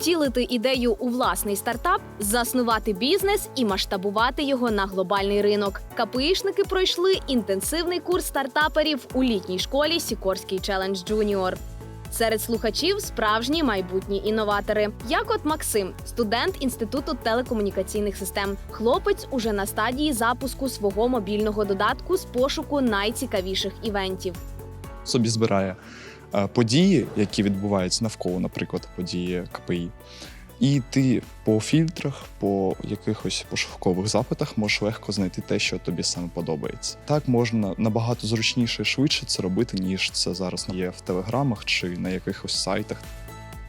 втілити ідею у власний стартап, заснувати бізнес і масштабувати його на глобальний ринок. КПІшники пройшли інтенсивний курс стартаперів у літній школі Сікорський Челендж Джуніор. Серед слухачів справжні майбутні інноватори, як от Максим, студент інституту телекомунікаційних систем. Хлопець уже на стадії запуску свого мобільного додатку з пошуку найцікавіших івентів. собі збирає події, які відбуваються навколо, наприклад, події КПІ. І ти по фільтрах, по якихось пошукових запитах можеш легко знайти те, що тобі саме подобається. Так можна набагато зручніше і швидше це робити, ніж це зараз є в телеграмах чи на якихось сайтах.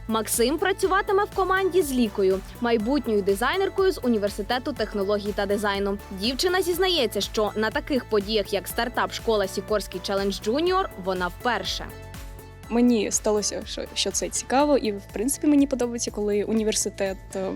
Максим працюватиме в команді з Лікою, майбутньою дизайнеркою з університету технологій та дизайну. Дівчина зізнається, що на таких подіях, як стартап школа Сікорський Челендж Джуніор, вона вперше. Мені сталося, що, що це цікаво, і в принципі мені подобається, коли університет е,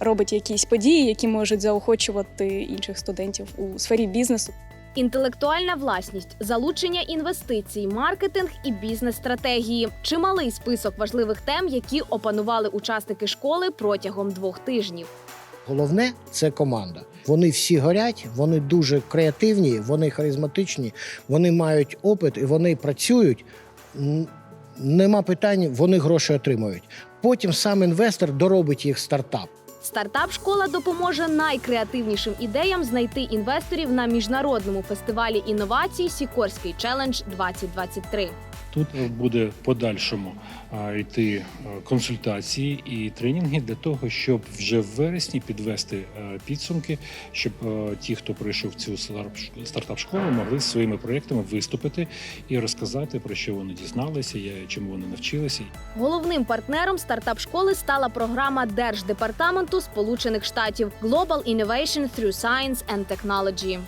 робить якісь події, які можуть заохочувати інших студентів у сфері бізнесу. Інтелектуальна власність, залучення інвестицій, маркетинг і бізнес-стратегії чималий список важливих тем, які опанували учасники школи протягом двох тижнів. Головне це команда. Вони всі горять, вони дуже креативні, вони харизматичні, вони мають опит і вони працюють. Нема питань, вони гроші отримують. Потім сам інвестор доробить їх стартап. Стартап школа допоможе найкреативнішим ідеям знайти інвесторів на міжнародному фестивалі інновацій Сікорський челендж 2023. Тут буде в подальшому йти е, консультації і тренінги для того, щоб вже в вересні підвести е, підсумки, щоб е, ті, хто пройшов цю слар- стартап-школу, могли своїми проєктами виступити і розказати про що вони дізналися, чому вони навчилися. Головним партнером стартап школи стала програма Держдепартаменту Сполучених Штатів Global Innovation Through Science and Technology.